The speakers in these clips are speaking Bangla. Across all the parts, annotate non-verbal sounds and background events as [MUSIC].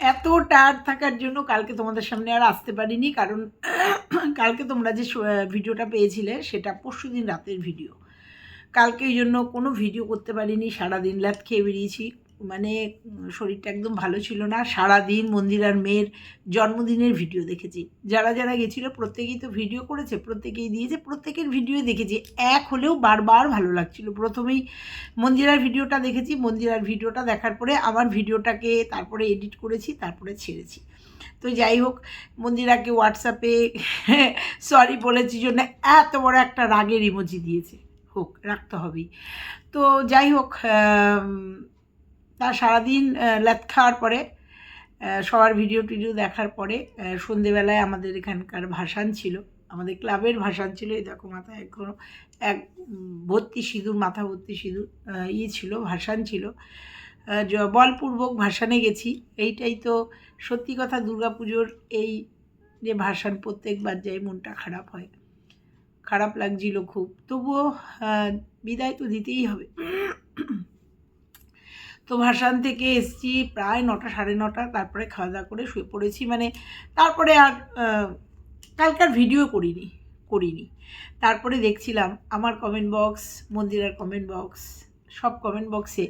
এত টায়ার্ড থাকার জন্য কালকে তোমাদের সামনে আর আসতে পারিনি, কারণ কালকে তোমরা যে ভিডিওটা পেয়েছিলে সেটা পরশু দিন রাতের ভিডিও কালকে ওই জন্য কোনো ভিডিও করতে পারিনি, সারাদিন ল্যাপ খেয়ে বেরিয়েছি। মানে শরীরটা একদম ভালো ছিল না। সারাদিন মন্দিরার মেয়ের জন্মদিনের ভিডিও দেখেছি। যারা যারা গেছিল, প্রত্যেকেই তো ভিডিও করেছে, প্রত্যেকেই দিয়েছে, প্রত্যেকের ভিডিও দেখেছি। এক হলেও বারবার ভালো লাগছিল। প্রথমেই মন্দিরার ভিডিওটা দেখেছি মন্দিরার ভিডিওটা দেখার পরে আমার ভিডিওটাকে তারপরে এডিট করেছি, তারপরে ছেড়েছি। তো যাই হোক, মন্দিরাকে হোয়াটসঅ্যাপে সরি [LAUGHS] বলেছি জন্য এত বড় একটা রাগের ইমোজি দিয়েছে। হোক, রাখতে হবেই। তো যাই হোক তা সারাদিন আহ, খাওয়ার পরে সবার ভিডিও টিডিও দেখার পরে সন্ধেবেলায় আমাদের এখানকার ভাসান ছিল আমাদের ক্লাবের ভাসান ছিল এই দেখো মাথায় এখনও এক ভর্তি সিঁদুর মাথা ভর্তি সিঁদুর ইয়ে ছিল ভাসান ছিল। বলপূর্বক ভাসানে গেছি এইটাই তো সত্যি কথা দুর্গাপুজোর এই যে ভাসান প্রত্যেকবার যাই মনটা খারাপ হয়। খারাপ লাগছিল খুব তবুও বিদায় তো দিতেই হবে। তো ভাসান থেকে এসছি প্রায় নটা, সাড়ে নটা। তারপরে খাওয়া দাওয়া করে শুয়ে পড়েছি। মানে তারপরে আর কালকার ভিডিও করিনি করিনি। তারপরে দেখছিলাম আমার কমেন্ট বক্স মন্দিরার কমেন্ট বক্স সব কমেন্ট বক্সে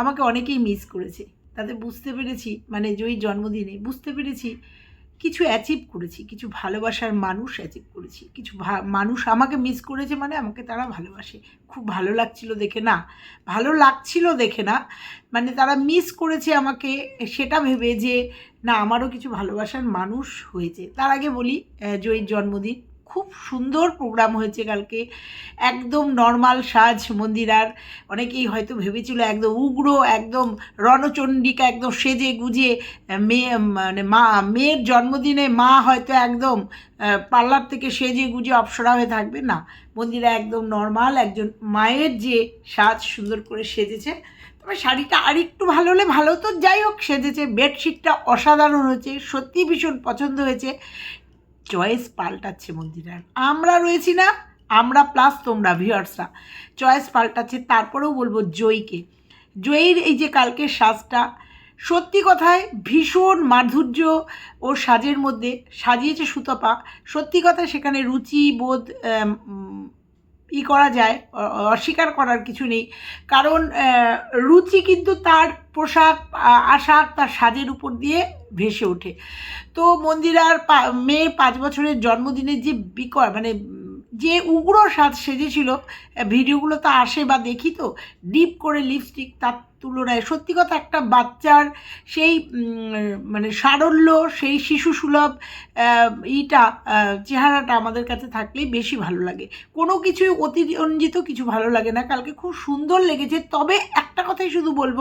আমাকে অনেকেই মিস করেছে। তাতে বুঝতে পেরেছি মানে জয়ী জন্মদিনে বুঝতে পেরেছি কিছু অ্যাচিভ করেছি, কিছু ভালোবাসার মানুষ অ্যাচিভ করেছি, কিছু মানুষ আমাকে মিস করেছে মানে আমাকে তারা ভালোবাসে। খুব ভালো লাগছিল দেখে না, ভালো লাগছিল দেখে না মানে তারা মিস করেছে আমাকে, সেটা ভেবে যে না আমারও কিছু ভালোবাসার মানুষ হয়েছে। তার আগে বলি জয়ীর জন্মদিন। খুব সুন্দর প্রোগ্রাম হয়েছে কালকে। একদম নর্মাল সাজ মন্দিরার অনেকেই হয়তো ভেবেছিল একদম উগ্র, একদম রণচণ্ডিকা একদম সেজে গুজে মেয়ে মানে মা, মেয়ের জন্মদিনে মা হয়তো একদম পার্লার থেকে সেজে গুজে অপসরা হয়ে থাকবে। না, মন্দিরা একদম নর্মাল একজন মায়ের যে সাজ সুন্দর করে সেজেছে। তবে শাড়িটা আরেকটু ভালো হলে ভালো। তো যাই হোক, সেজেছে। বেডশিটটা অসাধারণ হয়েছে সত্যি ভীষণ পছন্দ হয়েছে। চয়েস পাল্টাচ্ছে মন্দিরায়ণ আমরা রয়েছি না, আমরা প্লাস তোমরা ভিউয়ার্সরা চয়েস পাল্টাচ্ছে, তারপরেও বলব জয়ীকে। জয়ীর এই যে কালকের সাজটা, সত্যি কথায় ভীষণ মাধুর্য ও সাজের মধ্যে, সাজিয়েছে সুতপা। সত্যি কথায় সেখানে রুচি, বোধ ই করা যায় অস্বীকার করার কিছু নেই। কারণ রুচি কিন্তু তার পোশাক আশাক তার সাজের উপর দিয়ে ভেসে ওঠে। তো মন্দিরার মেয়ের পাঁচ বছরের জন্মদিনের যে বিকয় মানে যে উগ্র সাজ সেজেছিল ভিডিওগুলো তো আসে বা দেখি তো, ডিপ করে লিপস্টিক, তার তুলনায়। সত্যি কথা, একটা বাচ্চার সেই মানে সারল্য, সেই শিশু সুলভ ইটা চেহারাটা আমাদের কাছে থাকলেই বেশি ভালো লাগে। কোনো কিছুই অতিরঞ্জিত কিছু ভালো লাগে না। কালকে খুব সুন্দর লেগেছে। তবে একটা কথাই শুধু বলব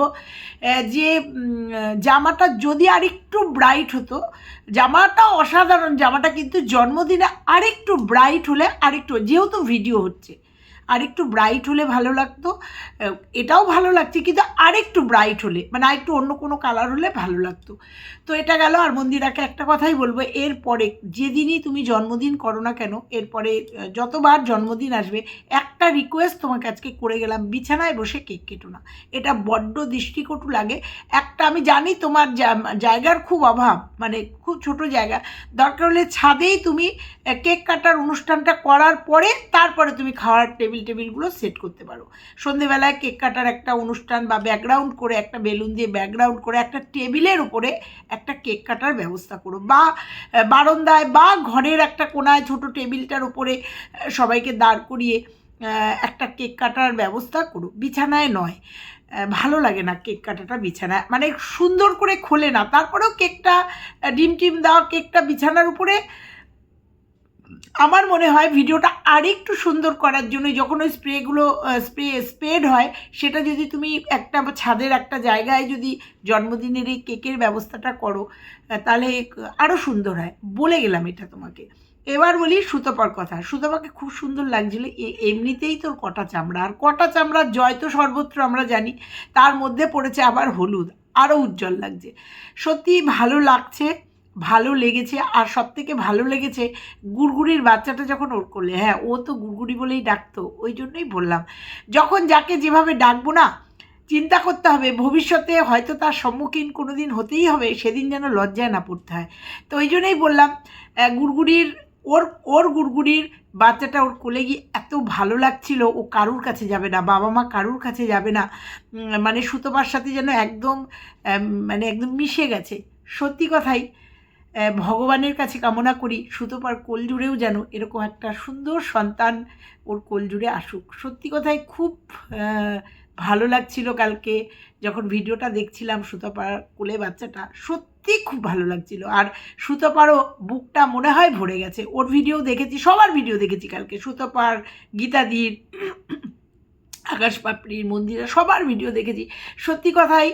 যে জামাটা যদি আরেকটু ব্রাইট হতো, জামাটা অসাধারণ। জামাটা কিন্তু জন্মদিনে আরেকটু ব্রাইট হলে আরেকটু, যেহেতু ভিডিও হচ্ছে আরেকটু ব্রাইট হলে ভালো লাগতো। এটাও ভালো লাগছে, কিন্তু আরেকটু ব্রাইট হলে মানে আরেকটু অন্য কোনো কালার হলে ভালো লাগতো। তো এটা গেল আর মন্দিরাকে একটা কথাই বলব, এরপরে যেদিনই তুমি জন্মদিন করো না কেন, এরপরে যতবার জন্মদিন আসবে, একটা রিকোয়েস্ট তোমাকে আজকে করে গেলাম, বিছানায় বসে কেক কেটো না। এটা বড্ড দৃষ্টিকটু লাগে। একটা আমি জানি তোমার জায়গার খুব অভাব মানে খুব ছোট জায়গা। দরকার হলে ছাদেই তুমি কেক কাটার অনুষ্ঠানটা করার পরে, তারপরে তুমি খাওয়ার টেবিল টেবিলগুলো সেট করতে পারো। সন্ধেবেলায় কেক কাটার একটা অনুষ্ঠান বা ব্যাকগ্রাউন্ড করে একটা বেলুন দিয়ে ব্যাকগ্রাউন্ড করে একটা টেবিলের উপরে একটা কেক কাটার ব্যবস্থা করো। বা বারান্দায় বা ঘরের একটা কোনায় ছোট টেবিলটার উপরে সবাইকে দাঁড় করিয়ে একটা কেক কাটার ব্যবস্থা করো। বিছানায় নয়। ভালো লাগে না কেক কাটাটা বিছানায়। মানে সুন্দর করে খোলে না। তারপরেও কেকটা ডিম টিম দেওয়া কেকটা বিছানার উপরে আমার মনে হয় ভিডিওটা আরেকটু সুন্দর করার জন্য যখন ওই স্প্রেগুলো স্প্রে স্প্রেড হয়, সেটা যদি তুমি একটা ছাদের একটা জায়গায় যদি জন্মদিনের এই কেকের ব্যবস্থাটা করো তাহলে আরও সুন্দর হয়। বলে গেলাম এটা তোমাকে। এবার বলি সুতপার কথা। সুতপাকে খুব সুন্দর লাগছিল। এমনিতেই তোর কটা চামড়া। আর কটা চামড়ার জয় তো সর্বত্র আমরা জানি। তার মধ্যে পড়েছে আবার হলুদ। আরও উজ্জ্বল লাগছে। সত্যি ভালো লাগছে। ভালো লেগেছে আর সব থেকে ভালো লেগেছে গুড়গুড়ির বাচ্চাটা যখন ওর করলে। হ্যাঁ ও তো গুড়গুড়ি বলেই ডাকতো, ওই জন্যই বললাম। যখন যাকে যেভাবে ডাকবো না, চিন্তা করতে হবে, ভবিষ্যতে হয়তো তার সম্মুখীন কোনো দিন হতেই হবে, সেদিন যেন লজ্জায় না পড়তে হয়। তো ওই জন্যই বললাম গুড়গুড়ির, ওর ওর গুড়গুড়ির বাচ্চাটা ওর কোলে গিয়ে এত ভালো লাগছিল, ও কারুর কাছে যাবে না, বাবা মা কারুর কাছে যাবে না মানে সুতপার সাথে যেন একদম মানে একদম মিশে গেছে। সত্যি কথাই ভগবানের কাছে কামনা করি সুতপার কোল জুড়েও যেন এরকম একটা সুন্দর সন্তান ওর কোল জুড়ে আসুক। সত্যি কথাই খুব ভালো লাগছিল কালকে যখন ভিডিওটা দেখছিলাম সুতপার কোলে বাচ্চাটা। সত্যি খুব ভালো লাগছিল। আর সুতপারও বুকটা মনে হয় ভরে গেছে। ওর ভিডিও দেখেছি, সবার ভিডিও দেখেছি কালকে। সুতপার গীতাদির আকাশ পাপড়ির মন্দিরে সবার ভিডিও দেখেছি। সত্যি কথাই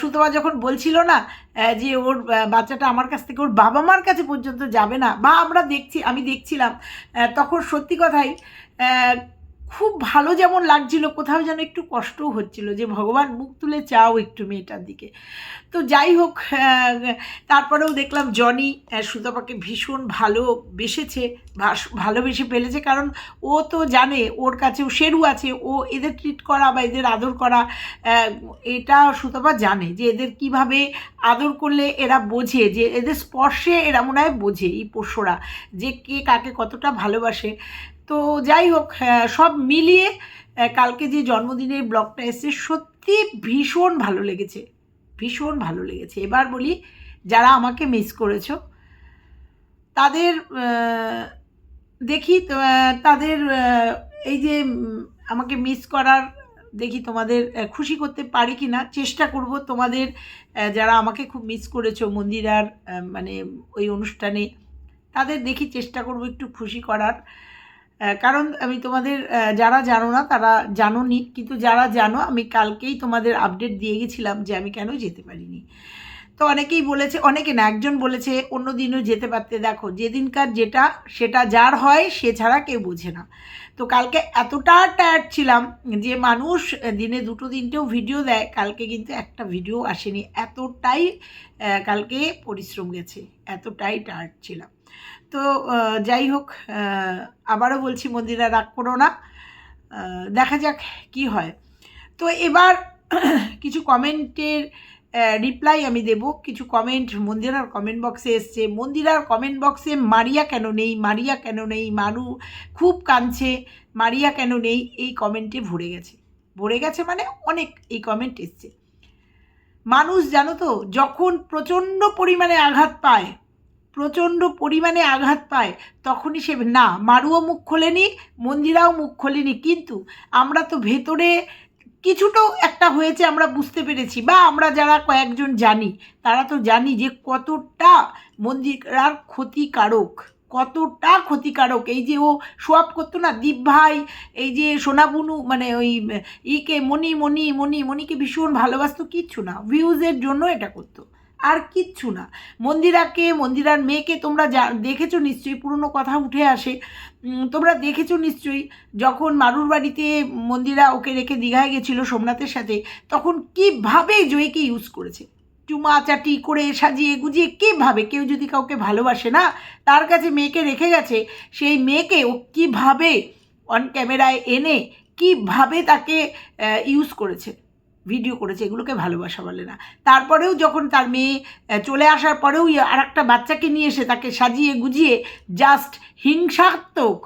সুতমা যখন বলছিল না যে ওর বাচ্চাটা আমার কাছ থেকে ওর বাবা মার কাছে পর্যন্ত যাবে না, বা আমরা দেখছি, আমি দেখছিলাম তখন সত্যি কথাই খুব ভালো যেমন লাগছিল, কোথাও যেন একটু কষ্টও হচ্ছিল যে, ভগবান, মুখ তুলে চাও একটু মেয়েটার দিকে। তো যাই হোক তারপরেও দেখলাম জনি সুতপাকে ভীষণ ভালোবেসেছে ভাস- ভালোবেসে ফেলেছে, কারণ ও তো জানে, ওর কাছেও শেরু আছে, ও এদের ট্রিট করা বা এদের আদর করা এটা সুতপা জানে যে, এদের কীভাবে আদর করলে এরা বোঝে, যে, এদের স্পর্শে এরা মনে হয় বোঝে এই পোষ্যরা, যে কে কাকে কতটা ভালোবাসে। তো যাই হোক আহ, সব মিলিয়ে কালকে যে জন্মদিনের ব্লগটা এসেছে সত্যি ভীষণ ভালো লেগেছে। ভীষণ ভালো লেগেছে। এবার বলি যারা আমাকে মিস করেছ তাদের দেখি তাদের এই যে আমাকে মিস করার দেখি তোমাদের খুশি করতে পারি কি না চেষ্টা করব তোমাদের যারা আমাকে খুব মিস করেছ মন্দিরার মানে ওই অনুষ্ঠানে তাদের দেখি চেষ্টা করব একটু খুশি করার। কারণ আমি তোমাদের যারা জানো না, তারা জানো নি কিন্তু যারা জানো, আমি কালকেই তোমাদের আপডেট দিয়ে গেছিলাম যে আমি কেন যেতে পারিনি। তো অনেকেই বলেছে, অনেকে না, একজন বলেছে, অন্য দিনও যেতে পারতে। দেখো, যেদিনকার যেটা, সেটা যার হয়, সে ছাড়া কেউ বোঝে না। তো কালকে এতটা টায়ার্ড ছিলাম যে মানুষ দিনে দুটো তিনটেও ভিডিও দেয়, কালকে কিন্তু একটা ভিডিও আসেনি। এতটাই কালকে পরিশ্রম গেছে, এতটাই টায়ার্ড ছিলাম। তো যাই হোক আবারও বলছি মন্দিরা রাগ করো না। দেখা যাক কি হয়। তো এবার [CLEARS THROAT] কিছু কমেন্টের রিপ্লাই আমি দেব। কিছু কমেন্ট মন্দিরার কমেন্ট বক্সে এসছে। মন্দিরার কমেন্ট বক্সে মারিয়া কেন নেই? মারিয়া কেন নেই? মানু খুব কাঁদছে। মারিয়া কেন নেই? এই কমেন্টে ভরে গেছে। ভরে গেছে মানে অনেক এই কমেন্ট এসছে। মানুষ জানো তো, যখন প্রচণ্ড পরিমাণে আঘাত পায় প্রচণ্ড পরিমাণে আঘাত পায়, তখনই সে না, মারুও মুখ খোলেনি, মন্দিরাও মুখ খোলেনি, কিন্তু আমরা তো ভেতরে কিছুটাও একটা হয়েছে আমরা বুঝতে পেরেছি বা আমরা যারা কয়েকজন জানি, তারা তো জানি যে কতটা মন্দিরার ক্ষতিকারক, কতটা ক্ষতিকারক। এই যে ও সোয়াপ করতো না, দীপ ভাই, এই যে সোনাবুনু মানে ওই ইকে, মণি মণি মণি, মণিকে ভীষণ ভালোবাসতো, কিচ্ছু না ভিউজের জন্য এটা করতো। আর কিচ্ছু না। মন্দিরাকে, মন্দিরার মেয়েকে তোমরা যা, দেখেছ নিশ্চয়ই, পুরনো কথা উঠে আসে। তোমরা দেখেছ নিশ্চয়ই, যখন মারুর বাড়িতে মন্দিরা ওকে রেখে দীঘায় গেছিল সোমনাথের সাথে, তখন কীভাবে জয়কে ইউজ করেছে? চুমা চাটি করে সাজিয়ে গুজিয়ে কীভাবে? কেউ যদি কাউকে ভালোবাসে না, তার কাছে মেয়েকে রেখে গেছে, সেই মেয়েকে ও কীভাবে অন ক্যামেরায় এনে, কীভাবে তাকে ইউজ করেছে? ভিডিও করেছে, এগুলোকে ভালোবাসা বলে না। তারপরেও যখন তার মেয়ে চলে আসার পরেও আর একটা বাচ্চাকে নিয়ে এসে তাকে সাজিয়ে গুজিয়ে জাস্ট হিংসাত্মক,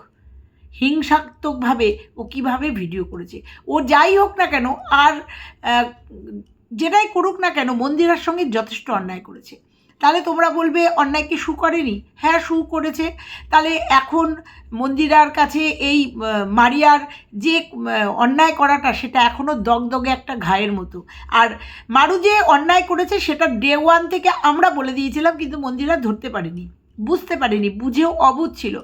হিংসাত্মকভাবে ও কীভাবে ভিডিও করেছে। ও যাই হোক না কেন, আর যেটাই করুক না কেন, মন্দিরার সঙ্গে যথেষ্ট অন্যায় করেছে। তাহলে তোমরা বলবে, অন্যায় কি শু করেনি? হ্যাঁ শু করেছে। তাহলে এখন মন্দিরার কাছে এই মারিয়ার যে অন্যায় করাটা, সেটা এখনও দগদগে একটা ঘায়ের মতো। আর মারু যে অন্যায় করেছে, সেটা ডে ওয়ান থেকে আমরা বলে দিয়েছিলাম, কিন্তু মন্দিরা ধরতে পারেনি। বুঝতে পারেনি, বুঝেও অবুধ ছিল।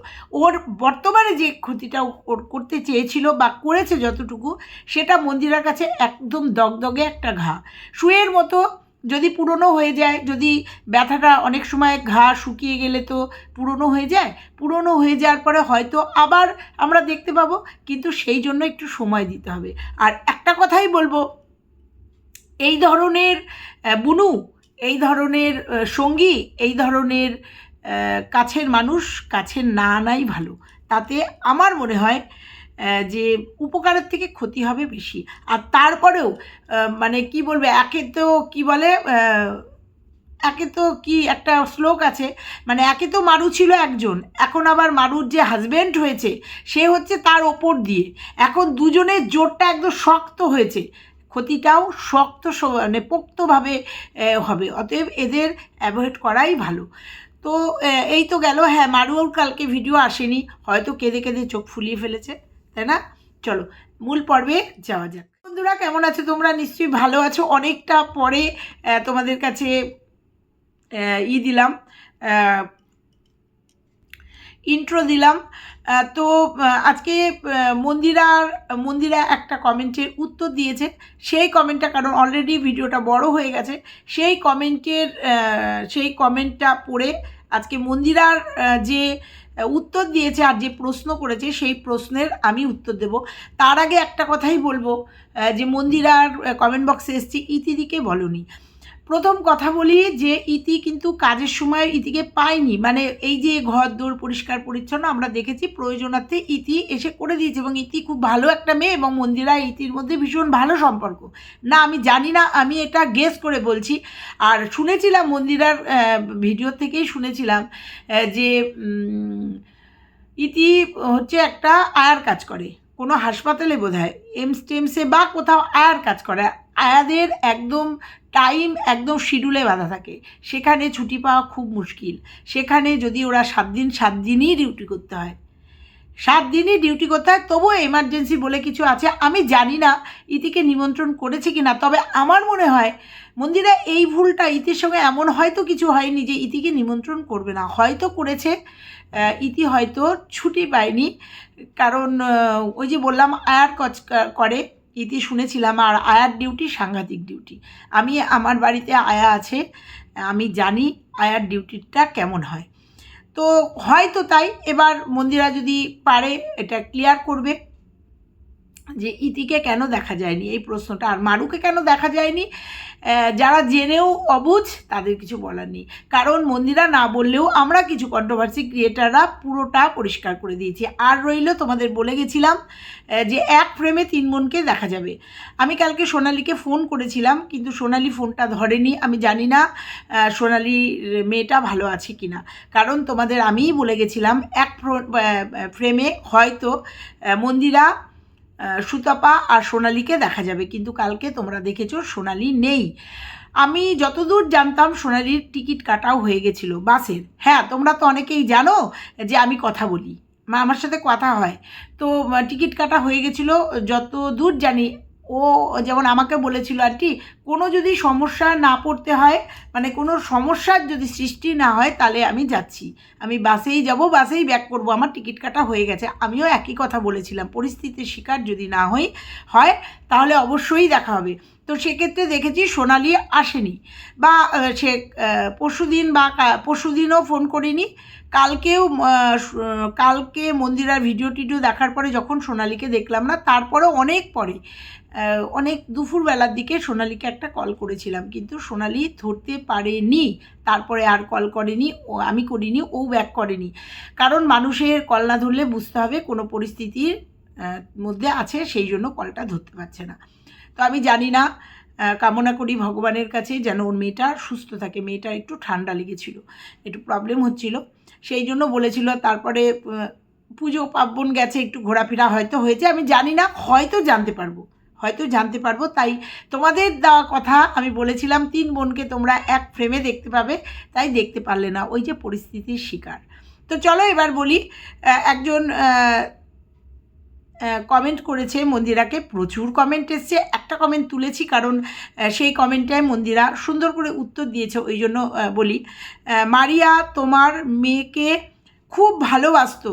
ওর বর্তমানে যে ক্ষতিটা ওর করতে চেয়েছিল বা করেছে যতটুকু, সেটা মন্দিরার কাছে একদম দগদগে একটা ঘা। শুয়ের মতো যদি পুরনো হয়ে যায়, যদি ব্যথাটা অনেক সময় ঘা শুকিয়ে গেলে তো পুরনো হয়ে যায়, পুরনো হয়ে যাওয়ার পরে হয়তো আবার আমরা দেখতে পাবো, কিন্তু সেই জন্য একটু সময় দিতে হবে। আর একটা কথাই বলব, এই ধরনের বুনু, এই ধরনের সঙ্গী, এই ধরনের কাছের মানুষ কাছের না আনাই ভালো। তাতে আমার মনে হয় যে উপকারের থেকে ক্ষতি হবে বেশি। আর তারপরেও মানে কি বলবে, একে তো কি বলে একে তো কি একটা শ্লোক আছে মানে একে তো মারু ছিল একজন, এখন আবার মারুর যে হাজবেন্ড হয়েছে, সে হচ্ছে তার ওপর দিয়ে। এখন দুজনের জোরটা একদম শক্ত হয়েছে। ক্ষতিটাও শক্ত মানে পোক্তভাবে হবে, অতএব এদের অ্যাভয়েড করাই ভালো। তো এই তো গেল। হ্যাঁ মারুর কালকে ভিডিও আসেনি, হয়তো কেঁদে কেঁদে চোখ ফুলিয়ে ফেলেছে। তাই না? চলো, মূল পর্বে যাওয়া যাক। বন্ধুরা, কেমন আছো তোমরা? নিশ্চয়ই ভালো আছো। অনেকটা পরে তোমাদের কাছে ই দিলাম ইন্ট্রো দিলাম। তো আজকে মন্দিরার, মন্দিরা একটা কমেন্টের উত্তর দিয়েছে। সেই কমেন্টটা, কারণ অলরেডি ভিডিওটা বড় হয়ে গেছে। সেই কমেন্টের সেই কমেন্টটা পড়ে আজকে মন্দিরার যে উত্তর দিয়েছে আর যে প্রশ্ন করেছে, সেই প্রশ্নের আমি উত্তর দেব। তার আগে একটা কথাই বলব যে মন্দিরার কমেন্ট বক্সে এসছি, ইতিদিকে বলনি। প্রথম কথা বলি যে ইতি কিন্তু কাজের সময় ইতিকে পায়নি। মানে এই যে ঘর দৌড় পরিষ্কার, পরিচ্ছন্ন আমরা দেখেছি প্রয়োজনার্থে ইতি এসে করে দিয়েছে এবং ইতি খুব ভালো একটা মেয়ে এবং মন্দিরা ইতির মধ্যে ভীষণ ভালো সম্পর্ক। না, আমি জানি না, আমি এটা গেস করে বলছি। আর শুনেছিলাম মন্দিরার ভিডিও থেকেই শুনেছিলাম যে ইতি হচ্ছে একটা আয়ার কাজ করে। কোনো হাসপাতালে বোধ হয় এমস টেমসে বা কোথাও আয়ার কাজ করে। আয়াদের একদম টাইম একদম শিডিউলে বাঁধা থাকে। সেখানে ছুটি পাওয়া খুব মুশকিল। সেখানে যদি ওরা সাত দিন, সাত দিনই ডিউটি করতে হয়। সাত দিনই ডিউটি করতে হয়, তবুও এমার্জেন্সি বলে কিছু আছে। আমি জানি না ইতিকে নিমন্ত্রণ করেছে কি না তবে আমার মনে হয়, মন্দিরা এই ভুলটা ইতির সঙ্গে এমন হয়তো কিছু হয়নি যে ইতিকে নিমন্ত্রণ করবে না। হয়তো করেছে ইতি হয়তো ছুটি পায়নি। কারণ ওই যে বললাম, আয়ার কচ করে। ইতি শুনেছিলাম আর আয়ার ডিউটি সাংঘাতিক ডিউটি। আমি, আমার বাড়িতে আয়া আছে, আমি জানি আয়ার ডিউটিটা কেমন হয়। তো হয়তো তাই, এবার মন্দিরা যদি পারে, এটা ক্লিয়ার করবে যে ইতিকে কেন দেখা যায়নি? এই প্রশ্নটা আর মারুকে কেন দেখা যায়নি? যারা জেনেও অবুঝ, তাদের কিছু বলার নেই। কারণ মন্দিরা না বললেও আমরা কিছু কন্ট্রোভার্সি ক্রিয়েটাররা পুরোটা পরিষ্কার করে দিয়েছি। আর রইল তোমাদের বলে গেছিলাম যে এক ফ্রেমে তিন বোনকে দেখা যাবে। আমি কালকে সোনালিকে ফোন করেছিলাম, কিন্তু সোনালি ফোনটা ধরেনি। আমি জানি না সোনালি মেয়েটা ভালো আছে কি না কারণ তোমাদের আমিই বলে গেছিলাম, এক ফ্রেমে হয়তো মন্দিরা সুতপা আর সোনালিকে দেখা যাবে, কিন্তু কালকে তোমরা দেখেছ সোনালি নেই। আমি যতদূর জানতাম সোনালির টিকিট কাটাও হয়ে গেছিল বাসের হ্যাঁ তোমরা তো অনেকেই জানো যে আমি কথা বলি, মা আমার সাথে কথা হয়। তো টিকিট কাটা হয়ে গেছিল যত দূর জানি ও যেমন আমাকে বলেছিল আর কি, কোনো যদি সমস্যা না পড়তে হয় মানে কোনো সমস্যার যদি সৃষ্টি না হয়, তাহলে আমি যাচ্ছি। আমি বাসেই যাব, বাসেই ব্যাক করব, আমার টিকিট কাটা হয়ে গেছে। আমিও একই কথা বলেছিলাম, পরিস্থিতির শিকার যদি না হই, হয়, তাহলে অবশ্যই দেখা হবে। তো সেক্ষেত্রে দেখেছি সোনালি আসেনি। বা সে পরশু দিন বা পরশু দিনও ফোন করিনি। কালকেও কালকে মন্দিরার ভিডিও টিডিও দেখার পরে যখন সোনালিকে দেখলাম না, তারপরেও অনেক পরে। অনেক দুপুরবেলার দিকে সোনালিকে একটা কল করেছিলাম, কিন্তু সোনালি ধরতে পারেনি, তারপরে আর কল করেনি, ও আমি করিনি, ও ব্যাক করেনি। কারণ মানুষের কল না ধরলে বুঝতে হবে কোনো পরিস্থিতির মধ্যে আছে, সেই জন্য কলটা ধরতে পারছে না। তো আমি জানি না কামনা করি ভগবানের কাছে যেন ওর মেয়েটা সুস্থ থাকে, মেয়েটা একটু ঠান্ডা লেগেছিল, একটু প্রবলেম হচ্ছিল। সেই জন্য বলেছিল, তারপরে পুজো পার্বণ গেছে, একটু ঘোরাফেরা হয়তো হয়েছে, আমি জানি না, হয়তো জানতে পারব। হয়তো জানতে পারব। তাই তোমাদের দেওয়া কথা আমি বলেছিলাম, তিন বোনকে তোমরা এক ফ্রেমে দেখতে পাবে, তাই দেখতে পারলে না, ওই যে পরিস্থিতির শিকার। তো চলো এবার বলি একজন কমেন্ট করেছে মন্দিরাকে, প্রচুর কমেন্ট এসছে। একটা কমেন্ট তুলেছি কারণ সেই কমেন্টটায় মন্দিরা সুন্দর করে উত্তর দিয়েছে, ওই জন্য বলি মারিয়া তোমার মেয়েকে খুব ভালোবাসতো,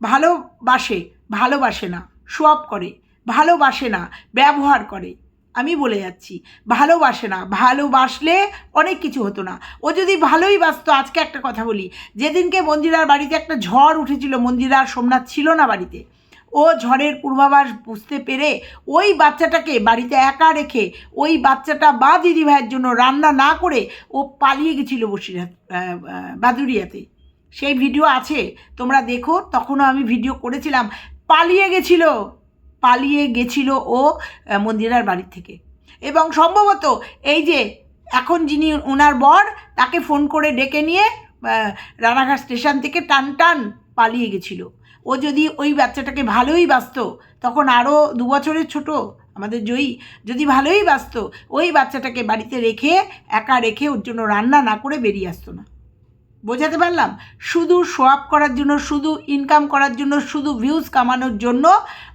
ভালোবাসে ভালোবাসে না সোয়াপ করে। ভালোবাসে না, ব্যবহার করে। আমি বলে যাচ্ছি, ভালোবাসে না, ভালোবাসলে অনেক কিছু হতো না। ও যদি ভালোই বাসতো, আজকে একটা কথা বলি, যেদিনকে মন্দিরার বাড়িতে একটা ঝড় উঠেছিল, মন্দিরার সোমনাথ ছিল না বাড়িতে, ও ঝড়ের পূর্বাভাস বুঝতে পেরে ওই বাচ্চাটাকে বাড়িতে একা রেখে, ওই বাচ্চাটা বা দিদিভাইয়ের জন্য রান্না না করে ও পালিয়ে গেছিল বসিরহাট বাদুড়িয়াতে। সেই ভিডিও আছে, তোমরা দেখো, তখনও আমি ভিডিও করেছিলাম, পালিয়ে গেছিল। পালিয়ে গেছিল ও মন্দিরার বাড়ির থেকে। এবং সম্ভবত এই যে এখন যিনি ওনার বর, তাকে ফোন করে ডেকে নিয়ে রানাঘাট স্টেশন থেকে টান টান পালিয়ে গেছিল। ও যদি ওই বাচ্চাটাকে ভালোই বাসত তখন আরও দু বছরের ছোট, আমাদের জয়ী, যদি ভালোই বাসত ওই বাচ্চাটাকে বাড়িতে রেখে, একা রেখে ওর জন্য রান্না না করে বেরিয়ে আসতো না। বোঝাতে পারলাম? শুধু আপ করার জন্য, শুধু ইনকাম করার জন্য, শুধু ভিউজ কামানোর জন্য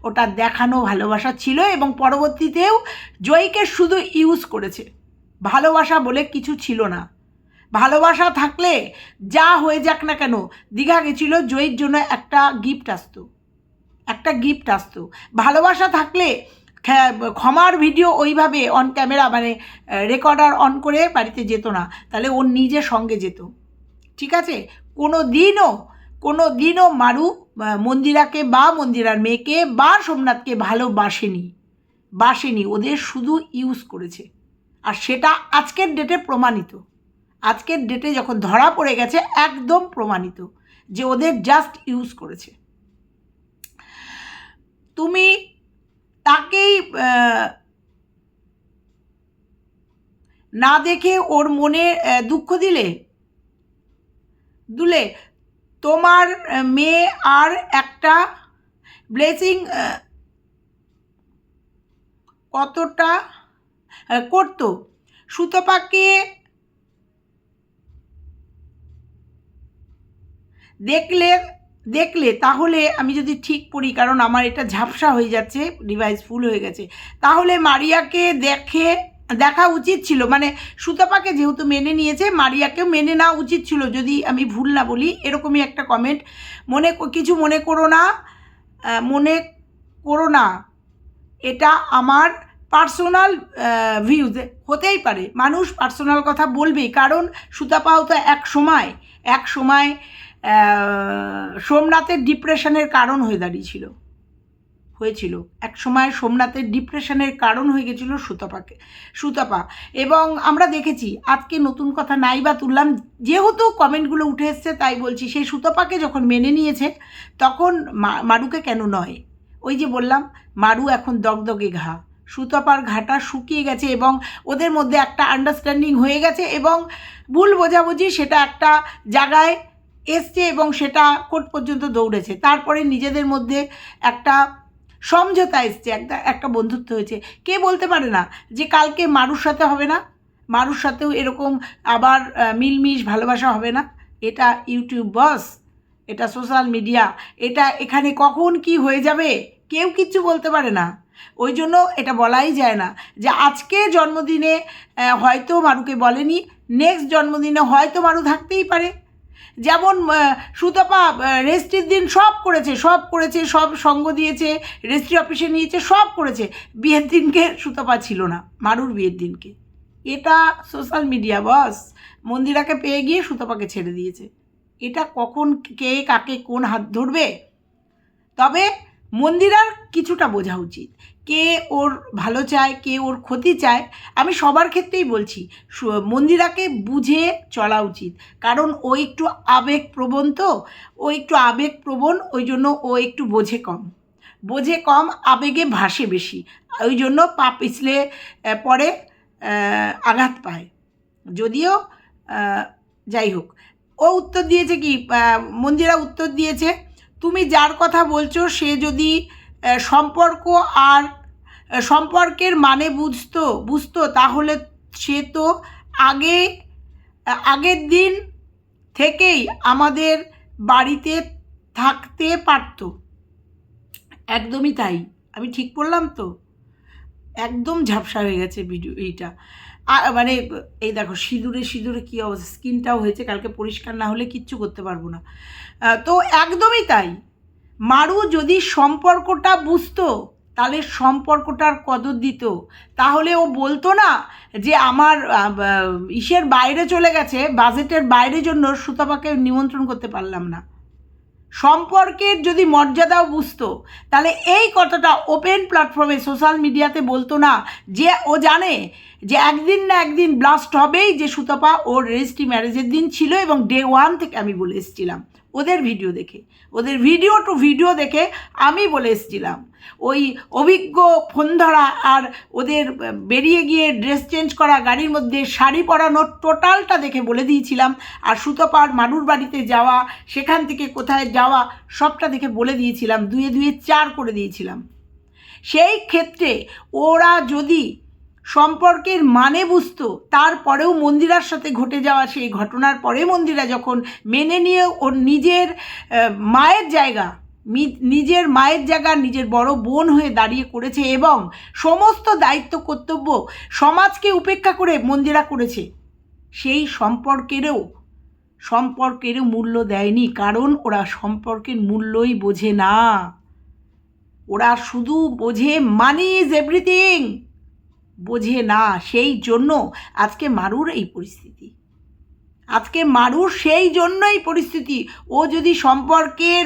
ওটা দেখানো ভালোবাসা ছিল এবং পরবর্তীতেও জয়ীকে শুধু ইউজ করেছে। ভালোবাসা বলে কিছু ছিল না। ভালোবাসা থাকলে যা হয়ে যাক না কেন, দীঘা গেছিল, জয়ীর জন্য একটা গিফট আসতো। একটা গিফট আসতো। ভালোবাসা থাকলে ক্ষমার ভিডিও ওইভাবে অন ক্যামেরা মানে রেকর্ডার অন করে বাড়িতে যেত না। তাহলে ওর নিজে সঙ্গে যেত। ঠিক আছে? কোনো দিনও কোনো দিনও মারু মন্দিরাকে বা মন্দিরার মেয়েকে বা সোমনাথকে ভালোবাসেনি। বাসেনি, ওদের শুধু ইউজ করেছে। আর সেটা আজকের ডেটে প্রমাণিত। আজকের ডেটে যখন ধরা পড়ে গেছে, একদম প্রমাণিত যে ওদের জাস্ট ইউজ করেছে। তুমি তাকেই না দেখে ওর মনে দুঃখ দিলে? দুলে, তোমার মেয়ে আর একটা ব্লেসিং কতটা করতো? সুতপাকে দেখলে দেখলে, তাহলে আমি যদি ঠিক পড়ি, কারণ আমার এটা ঝাপসা হয়ে যাচ্ছে ডিভাইস ফুল হয়ে গেছে, তাহলে মারিয়াকে দেখে দেখা উচিত ছিল। মানে সুতপাকে যেহেতু মেনে নিয়েছে, মারিয়াকেও মেনে নেওয়া উচিত ছিল। যদি আমি ভুল না বলি, এরকমই একটা কমেন্ট মনে কিছু মনে করো না মনে করো না। এটা আমার পার্সোনাল ভিউজ হতেই পারে। মানুষ পার্সোনাল কথা বলবেই, কারণ সুতাপাও তো এক সময় এক সময় সোমনাথের ডিপ্রেশনের কারণ হয়ে দাঁড়িয়েছিল। হয়েছিল। এক সময় সোমনাথের ডিপ্রেশনের কারণ হয়ে গেছিল সুতপাকে, সুতপা। এবং আমরা দেখেছি, আজকে নতুন কথা নাই বা তুললাম, যেহেতু কমেন্টগুলো উঠে এসছে, তাই বলছি সেই সুতপাকে যখন মেনে নিয়েছে, তখন মারুকে কেন নয়? ওই যে বললাম, মারু এখন দগদগে ঘা। সুতপার ঘাটা শুকিয়ে গেছে এবং ওদের মধ্যে একটা আন্ডারস্ট্যান্ডিং হয়ে গেছে এবং ভুল বোঝাবুঝি সেটা একটা জায়গায় এসছে এবং সেটা কোর্ট পর্যন্ত দৌড়েছে। তারপরে নিজেদের মধ্যে একটা সমঝোতা এসছে, একটা একটা বন্ধুত্ব হয়েছে। কে বলতে পারে না যে কালকে মারুর সাথে হবে না? মারুর সাথেও এরকম আবার মিলমিশ, ভালোবাসা হবে না? এটা ইউটিউব বস, এটা সোশ্যাল মিডিয়া, এটা এখানে কখন কি হয়ে যাবে? কেউ কিচ্ছু বলতে পারে না। ওই জন্য এটা বলাই যায় না যে আজকে জন্মদিনে হয়তো মারুকে বলেনি, নেক্সট জন্মদিনে হয়তো মারু থাকতেই পারে। যেমন সুতপা রেস্ট্রির দিন সব করেছে সব করেছে, সব সঙ্গ দিয়েছে রেজিস্ট্রি অফিসে নিয়েছে, সব করেছে। বিয়ের দিনকে সুতপা ছিল না, মারুর বিয়ের দিনকে। এটা সোশ্যাল মিডিয়া, বস। মন্দিরাকে পেয়ে গিয়ে সুতপাকে ছেড়ে দিয়েছে। এটা কখন কে কাকে কোন হাত ধরবে? তবে মন্দিরার কিছুটা বোঝা উচিত। কে ওর ভালো চায়, কে ওর ক্ষতি চায়, আমি সবার ক্ষেত্রেই বলছি মন্দিরাকে বুঝে চলা উচিত। কারণ ও একটু আবেগপ্রবণ তো, ও একটু আবেগপ্রবণ, ওই জন্য ও একটু বোঝে কম। বোঝে কম, আবেগে ভাসে বেশি, ওই জন্য পা পিছলে পরে আঘাত পায়। যদিও যাই হোক। ও উত্তর দিয়েছে কি? মন্দিরা উত্তর দিয়েছে তুমি যার কথা বলছো, সে যদি সম্পর্ক আর সম্পর্কের মানে বুঝতো বুঝতো, তাহলে সে তো আগে আগের দিন থেকেই আমাদের বাড়িতে থাকতে পারতো। একদমই তাই। আমি ঠিক বললাম তো? একদম ঝাপসা হয়ে গেছে ভিডিও, এইটা। আর মানে এই দেখো, সিঁদুরে সিঁদুরে কী অবস্থা? স্কিনটাও হয়েছে, কালকে পরিষ্কার না হলে কিচ্ছু করতে পারব না। তো একদমই তাই। মারু যদি সম্পর্কটা বুঝতো, তাহলে সম্পর্কটার কদর দিত। তাহলে ও বলতো না যে আমার ইসের বাইরে চলে গেছে, বাজেটের বাইরে জন্য সুতপাকে নিমন্ত্রণ করতে পারলাম না। সম্পর্কের যদি মর্যাদাও বুঝতো, তাহলে এই কথাটা ওপেন প্ল্যাটফর্মে সোশ্যাল মিডিয়াতে বলতো না যে ও জানে যে একদিন না একদিন ব্লাস্ট হবেই যে সুতপা ওর রেজিস্ট্রি ম্যারেজের দিন ছিল এবং ডে ওয়ান থেকে আমি বলে এসেছিলাম। ওদের ভিডিও দেখে। ওদের ভিডিও টু ভিডিও দেখে আমি বলে এসেছিলাম। ওই অভিজ্ঞ ফোন ধরা আর ওদের বেরিয়ে গিয়ে ড্রেস চেঞ্জ করা গাড়ির মধ্যে শাড়ি পরানো টোটালটা দেখে বলে দিয়েছিলাম। আর সুতোপার মানুর বাড়িতে যাওয়া, সেখান থেকে কোথায় যাওয়া, সবটা দেখে বলে দিয়েছিলাম। দুয়ে দুয়ে চার করে দিয়েছিলাম। সেই ক্ষেত্রে ওরা যদি সম্পর্কের মানে বুঝতো। তারপরেও মন্দিরার সাথে ঘটে যাওয়া সেই ঘটনার পরে মন্দিরা যখন মেনে নিয়ে ওর নিজের মায়ের জায়গা নিজের মায়ের জায়গা, নিজের বড় বোন হয়ে দাঁড়িয়ে করেছে এবং সমস্ত দায়িত্ব, কর্তব্য সমাজকে উপেক্ষা করে মন্দিরা করেছে, সেই সম্পর্কেরও সম্পর্কেরও মূল্য দেয়নি কারণ ওরা সম্পর্কের মূল্যই বোঝে না। ওরা শুধু বোঝে মানি ইজ এভরিথিং বোঝে না, সেই জন্য আজকে মারুর এই পরিস্থিতি। আজকে মারুর সেই জন্যই পরিস্থিতি। ও যদি সম্পর্কের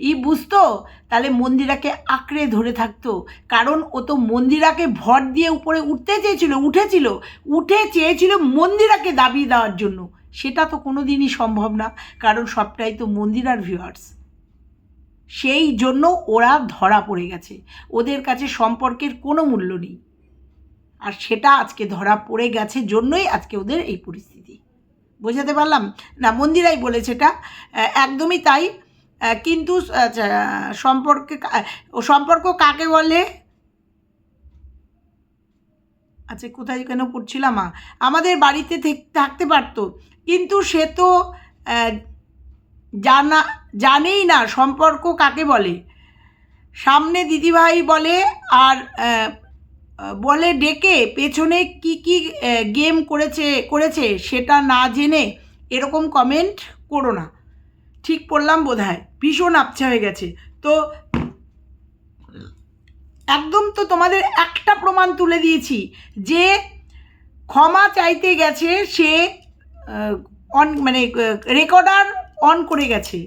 ই বুঝতো, তাহলে মন্দিরাকে আঁকড়ে ধরে থাকতো। কারণ ও তো মন্দিরাকে ভর দিয়ে উপরে উঠতে চেয়েছিল, উঠেছিল। উঠে চেয়েছিল মন্দিরাকে দাবি দেওয়ার জন্য। সেটা তো কোনো দিনই সম্ভব না, কারণ সবটাই তো মন্দিরার ভিউয়ার্স সেই জন্য ওরা ধরা পড়ে গেছে। ওদের কাছে সম্পর্কের কোনো মূল্য নেই। আর সেটা আজকে ধরা পড়ে গেছে জন্যই আজকে ওদের এই পরিস্থিতি। বোঝাতে পারলাম? না মন্দিরাই বলেছে এটা। একদমই তাই। কিন্তু আচ্ছা, সম্পর্কে সম্পর্ক কাকে বলে? আচ্ছা কোথায় কেন পড়ছিলাম? আমাদের বাড়িতে থেক- থাকতে পারতো। কিন্তু সে তো জানা জানেই না সম্পর্ক কাকে বলে। সামনে দিদিভাই বলে আর বলে ডেকে পেছনে কি কি গেম করেছে করেছে সেটা না জেনে এরকম কমেন্ট করো না। ঠিক পড়লাম বোধ হয় ভীষণ আবছা হয়ে গেছে। তো একদম তো তোমাদের একটা প্রমাণ তুলে দিয়েছি যে ক্ষমা চাইতে গেছে সে অন মানে রেকর্ডার অন করে গেছে।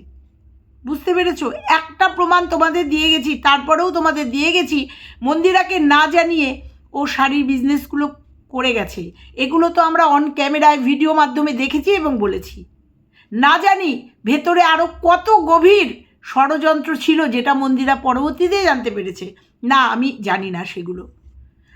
বুঝতে পেরেছ? একটা প্রমাণ তোমাদের দিয়ে গেছি, তারপরেও তোমাদের দিয়ে গেছি। মন্দিরাকে না জানিয়ে ও শাড়ির বিজনেসগুলো করে গেছে। এগুলো তো আমরা অন ক্যামেরায় ভিডিও মাধ্যমে দেখেছি এবং বলেছি। না জানি ভেতরে আরও কত গভীর ষড়যন্ত্র ছিল যেটা মন্দিরা পরবর্তীতে জানতে পেরেছে। না, আমি জানি না সেগুলো।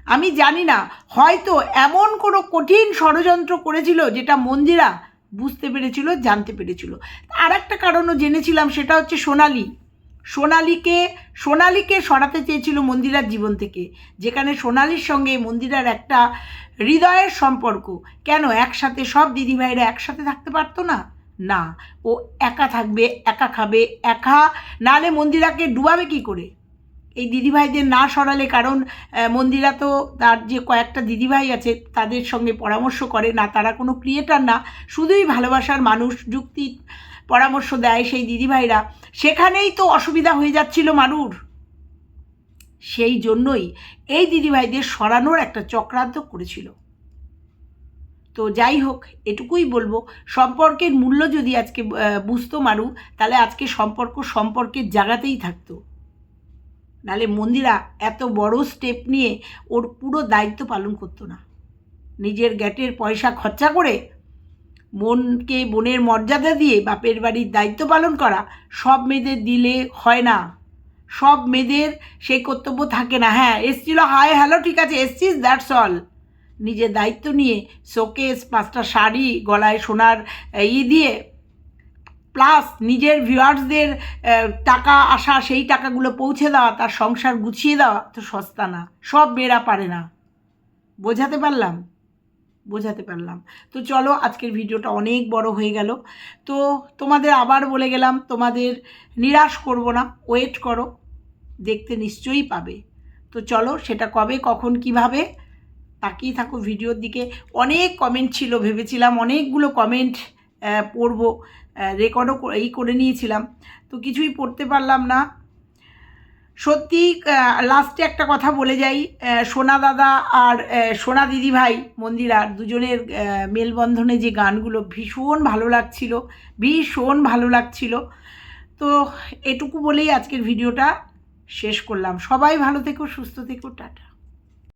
আমি জানি না, হয়তো এমন কোনো কঠিন ষড়যন্ত্র করেছিল যেটা মন্দিরা বুঝতে পেরেছিল, জানতে পেরেছিল। আর একটা কারণও জেনেছিলাম, সেটা হচ্ছে সোনালি। সোনালিকে সোনালিকে সরাতে চেয়েছিল মন্দিরার জীবন থেকে, যেখানে সোনালির সঙ্গে মন্দিরার একটা হৃদয়ের সম্পর্ক। কেন? একসাথে সব দিদিভাইরা একসাথে থাকতে পারতো না? না, ও একা থাকবে, একা খাবে, একা। নালে মন্দিরাকে ডুবাবে কি করে? এই দিদিভাইদের না সরালে, কারণ মন্দিরা তো তার যে কয়েকটা দিদিভাই আছে, তাদের সঙ্গে পরামর্শ করে, না তারা কোনো ক্রিয়েটার না, শুধুই ভালোবাসার মানুষ, যুক্তি, পরামর্শ দেয় সেই দিদিভাইরা। সেখানেই তো অসুবিধা হয়ে যাচ্ছিল মানুর। সেই জন্যই এই দিদিভাইদের সরানোর একটা চক্রান্ত করেছিল। তো যাই হোক, এটুকুই বলব, সম্পর্কের মূল্য যদি আজকে বুঝতো মারু তাহলে আজকে সম্পর্ক সম্পর্কের জায়গাতেই থাকতো। নালে মন্দিরা এত বড় স্টেপ নিয়ে ওর পুরো দায়িত্ব পালন করতো না। নিজের গ্যাটের পয়সা খরচা করে বোনকে বোনের মর্যাদা দিয়ে বাপের বাড়ির দায়িত্ব পালন করা সব মেয়েদের দিলে হয় না। সব মেয়েদের সেই কর্তব্য থাকে না। হ্যাঁ এসছিল হায় হ্যালো ঠিক আছে, এসছিস দ্যাটস অল নিজের দায়িত্ব নিয়ে শোকেস, পাঁচটা শাড়ি, গলায় সোনার ই দিয়ে প্লাস নিজের ভিউয়ার্সদের টাকা আসা, সেই টাকাগুলো পৌঁছে দেওয়া, তার সংসার গুছিয়ে দেওয়া তো সস্তা না। সব মেয়েরা পারে না। বোঝাতে পারলাম? বোঝাতে পারলাম। তো চলো, আজকের ভিডিওটা অনেক বড় হয়ে গেল। তো তোমাদের আবার বলে গেলাম, তোমাদের নিরাশ করব না। ওয়েট করো। দেখতে নিশ্চয়ই পাবে। তো চলো, সেটা কবে, কখন, কীভাবে, তাকিয়ে থাকো ভিডিওর দিকে। অনেক কমেন্ট ছিল, ভেবেছিলাম অনেকগুলো কমেন্ট পড়ব। রেকর্ডও এই করে নিয়েছিলাম। তো কিছুই পড়তে পারলাম না। সত্যি লাস্টে একটা কথা বলে যাই। সোনা দাদা আর সোনা দিদি ভাই মন্দিরার দুজনের মেলবন্ধনে যে গানগুলো ভীষণ ভালো লাগছিল, ভীষণ ভালো লাগছিল। তো এটুকু বলেই আজকের ভিডিওটা শেষ করলাম। সবাই ভালো থেকো, সুস্থ থেকো, টাটা।